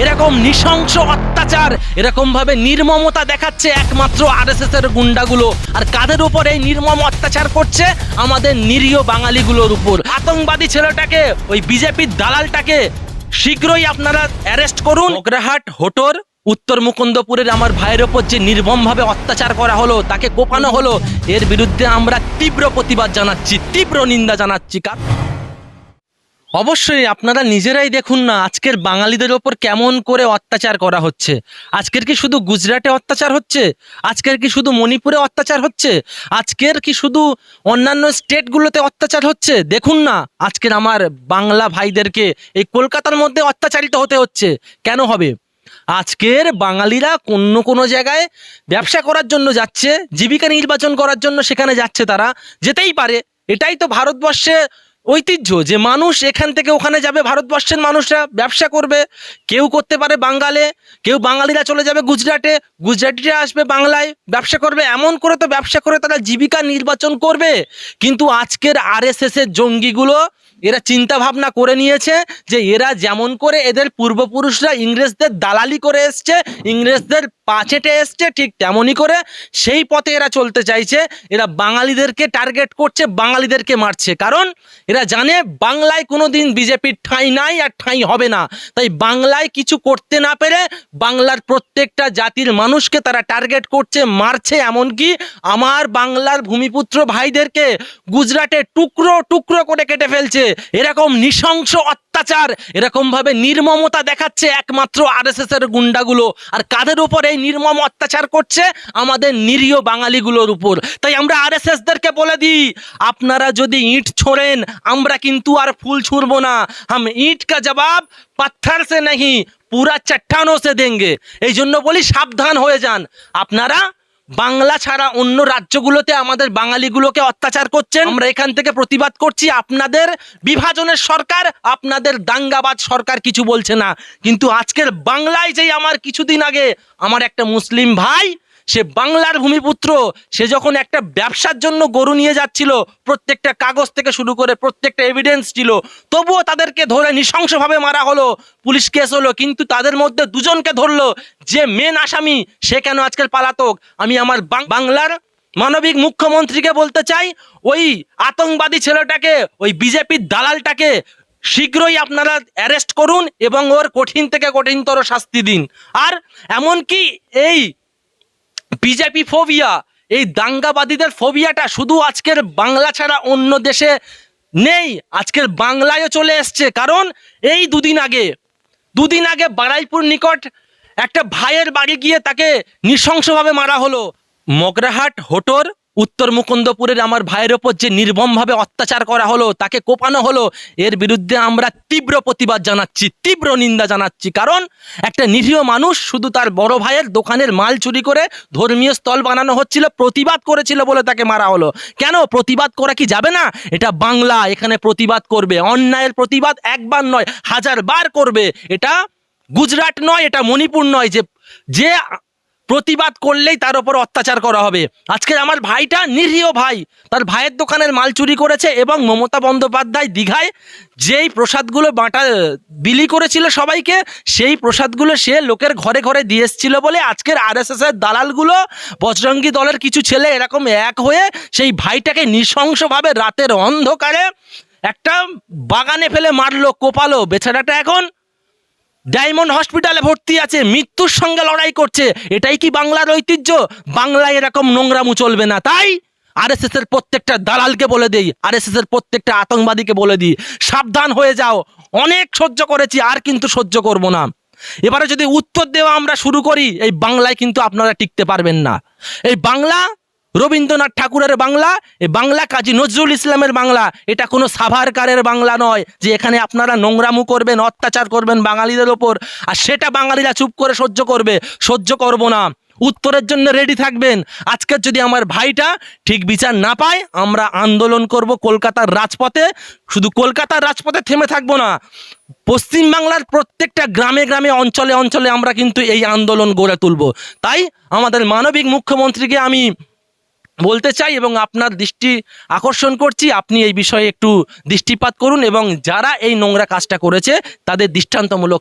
এরকম নৃশংস অত্যাচার এরকম ভাবে নির্মমতা দেখাচ্ছে একমাত্র আরএসএস এর গুন্ডাগুলো। আর কাদের উপর এই নির্মম অত্যাচার করছে? আমাদের নিরীহ বাঙালিগুলোর উপর। আতঙ্কবাদী ছেলেটাকে, ওই বিজেপির দালালটাকে শীঘ্রই আপনারা অ্যারেস্ট করুন। অগ্রাহাট হোটর, উত্তর মুকুন্দপুরের আমার ভাইয়ের ওপর যে নির্মমভাবে অত্যাচার করা হলো, তাকে কোপানো হলো, এর বিরুদ্ধে আমরা তীব্র প্রতিবাদ জানাচ্ছি, তীব্র নিন্দা জানাচ্ছি। কারণ অবশ্যই আপনারা নিজেরাই দেখুন না আজকের বাঙালিদের ওপর কেমন করে অত্যাচার করা হচ্ছে। আজকের কি শুধু গুজরাটে অত্যাচার হচ্ছে? আজকের কি শুধু মণিপুরে অত্যাচার হচ্ছে? আজকের কি শুধু অন্যান্য স্টেটগুলোতে অত্যাচার হচ্ছে? দেখুন না আজকের আমার বাংলা ভাইদেরকে এই কলকাতার মধ্যে অত্যাচারিত হতে হচ্ছে। কেন হবে? আজকের বাঙালিরা অন্য কোনো জায়গায় ব্যবসা করার জন্য যাচ্ছে, জীবিকা নির্বাচন করার জন্য সেখানে যাচ্ছে তারা, যেতেই পারে। এটাই তো ভারতবর্ষে ঐতিহ্য যে মানুষ এখান থেকে ওখানে যাবে, ভারতবর্ষের মানুষরা ব্যবসা করবে, কেউ করতে পারে বাঙ্গালে, কেউ বাঙালিরা চলে যাবে গুজরাটে, গুজরাটিরা আসবে বাংলায় ব্যবসা করবে, এমন করে তো ব্যবসা করে তারা জীবিকা নির্বাচন করবে। কিন্তু আজকের আর এস এর জঙ্গিগুলো এরা চিন্তা ভাবনা করে নিয়েছে যে এরা যেমন করে এদের পূর্বপুরুষরা ইংরেজদের দালালি করে এসছে, ইংরেজদের পাচেটে এসছে, ঠিক তেমনই করে সেই পথে এরা চলতে চাইছে। এরা বাঙালিদেরকে টার্গেট করছে, বাঙালিদেরকে মারছে। কারণ এরা জানে বাংলায় কোনো দিন বিজেপির ঠাঁই নাই আর ঠাঁই হবে না। তাই বাংলায় কিছু করতে না পেরে বাংলার প্রত্যেকটা জাতির মানুষকে তারা টার্গেট করছে, মারছে এমনকি আমার বাংলার ভূমিপুত্র ভাইদেরকে গুজরাটে টুকরো টুকরো করে কেটে ফেলছে। এরকম নৃশংস অত্যাচার, এরকমভাবে নির্মমতা দেখাচ্ছে একমাত্র আর এস এর গুন্ডাগুলো। আর কাদের উপর এই নির্মম অত্যাচার করছে? আমাদের নিরীহ বাঙালিগুলোর উপর। তাই আমরা আর এস দেরকে বলে দিই, আপনারা যদি ইট ছোড়েন, আমরা কিন্তু আর ফুল ছুঁড়বো না। আমি ইট কা জবাব পাথর সে নাহি, পুরা চট্টানো সে দেন এই জন্য বলি সাবধান হয়ে যান। আপনারা বাংলা ছাড়া অন্য রাজ্যগুলোতে আমাদের বাঙালিগুলোকে অত্যাচার করছেন। আমরা এখান থেকে প্রতিবাদ করছি, আপনাদের বিভাজনের সরকার, আপনাদের দাঙ্গাবাদ সরকার কিছু বলছে না। কিন্তু আজকের বাংলায় যেই আমার কিছুদিন আগে আমার একটা মুসলিম ভাই সে বাংলার ভূমিপুত্র, সে যখন একটা ব্যবসার জন্য গরু নিয়ে যাচ্ছিল, প্রত্যেকটা কাগজ থেকে শুরু করে প্রত্যেকটা এভিডেন্স ছিল, তবুও তাদেরকে ধরে নৃশংসভাবে মারা হলো, পুলিশ কেস হলো, কিন্তু তাদের মধ্যে দুজনকে ধরলো, যে মেন আসামি, সে কেন আজকাল পালাতক? আমি আমার বাংলার মানবিক মুখ্যমন্ত্রীকে বলতে চাই, ওই আতঙ্কবাদী ছেলেটাকে, ওই বিজেপির দালালটাকে শীঘ্রই আপনারা অ্যারেস্ট করুন এবং ওর কঠিন থেকে কঠিনতর শাস্তি দিন। আর এমনকি এই বিজেপি ফোবিয়া। এই দাঙ্গাবাদীদের ফোবিয়াটা শুধু আজকের বাংলা ছাড়া অন্য দেশে নেই, আজকের বাংলায়ও চলে এসছে। কারণ এই দুদিন আগে দুদিন আগে বারাইপুর নিকট একটা ভাইয়ের বাড়ি গিয়ে তাকে নৃশংসভাবে মারা হলো। মগরাহাট হোটর উত্তর মুকুন্দপুরের আমার ভাইয়ের ওপর যে নির্মমভাবে অত্যাচার করা হলো, তাকে কোপানো হলো, এর বিরুদ্ধে আমরা তীব্র প্রতিবাদ জানাচ্ছি, তীব্র নিন্দা জানাচ্ছি। কারণ একটা নিরীহ মানুষ শুধু তার বড় ভাইয়ের দোকানের মাল চুরি করে ধর্মীয় স্থল বানানো হচ্ছিল, প্রতিবাদ করেছিল বলে তাকে মারা হলো। কেন? প্রতিবাদ করা কি যাবে না? এটা বাংলা এখানে প্রতিবাদ করবে। অন্যায়ের প্রতিবাদ একবার নয় হাজার বার করবে। এটা গুজরাট নয়, এটা মণিপুর নয় যে যে প্রতিবাদ করলেই তার উপর অত্যাচার করা হবে। আজকে আমার ভাইটা নিরীহ ভাই, তার ভাইয়ের দোকানের মাল চুরি করেছে এবং মমতা বন্দ্যোপাধ্যায় দীঘায় যেই প্রসাদগুলো বাঁটা বিলি করেছিল সবাইকে, সেই প্রসাদগুলো সে লোকের ঘরে ঘরে দিয়ে এসেছিল বলে আজকের আরএসএস এর দালালগুলো, বজরঙ্গি দলের কিছু ছেলে এরকম এক হয়ে সেই ভাইটাকে নৃশংসভাবে রাতের অন্ধকারে একটা বাগানে ফেলে মারলো, কোপালো, বেচারাটা এখন ডায়মন্ড হসপিটালে ভর্তি আছে, মৃত্যুর সঙ্গে লড়াই করছে। এটাই কি বাংলার ঐতিহ্য? বাংলায় এরকম নোংরামু চলবে না, তাই? আরএসএস এর প্রত্যেকটা দালালকে বলে দেই আরএসএস এর প্রত্যেকটা আতঙ্কবাদীকে বলে দিই, সাবধান হয়ে যাও। অনেক সহ্য করেছি, আর কিন্তু সহ্য করব না। এবারে যদি উত্তর দেওয়া আমরা শুরু করি, এই বাংলায় কিন্তু আপনারা টিকতে পারবেন না। এই বাংলা রবীন্দ্রনাথ ঠাকুরের বাংলা, এ বাংলা কাজী নজরুল ইসলামের বাংলা। এটা কোনো সাভারকারের বাংলা নয় যে এখানে আপনারা নোংরামু করবেন, অত্যাচার করবেন বাঙালিদের ওপর। আর সেটা বাঙালিরা চুপ করে সহ্য করবে, সহ্য করব না। উত্তরের জন্য রেডি থাকবেন। আজকের যদি আমার ভাইটা ঠিক বিচার না পায়, আমরা আন্দোলন করব কলকাতার রাজপথে। শুধু কলকাতার রাজপথে থেমে থাকব না। পশ্চিম বাংলার প্রত্যেকটা গ্রামে গ্রামে, অঞ্চলে অঞ্চলে আমরা কিন্তু এই আন্দোলন গড়ে তুলব। তাই আমাদের মানবিক মুখ্যমন্ত্রীকে আমি বলতে চাই এবং আপনার দৃষ্টি আকর্ষণ করছি, আপনি এই বিষয়ে একটু দৃষ্টিপাত করুন এবং যারা এই নোংরা কাজটা করেছে, তাদের দৃষ্টান্তমূলক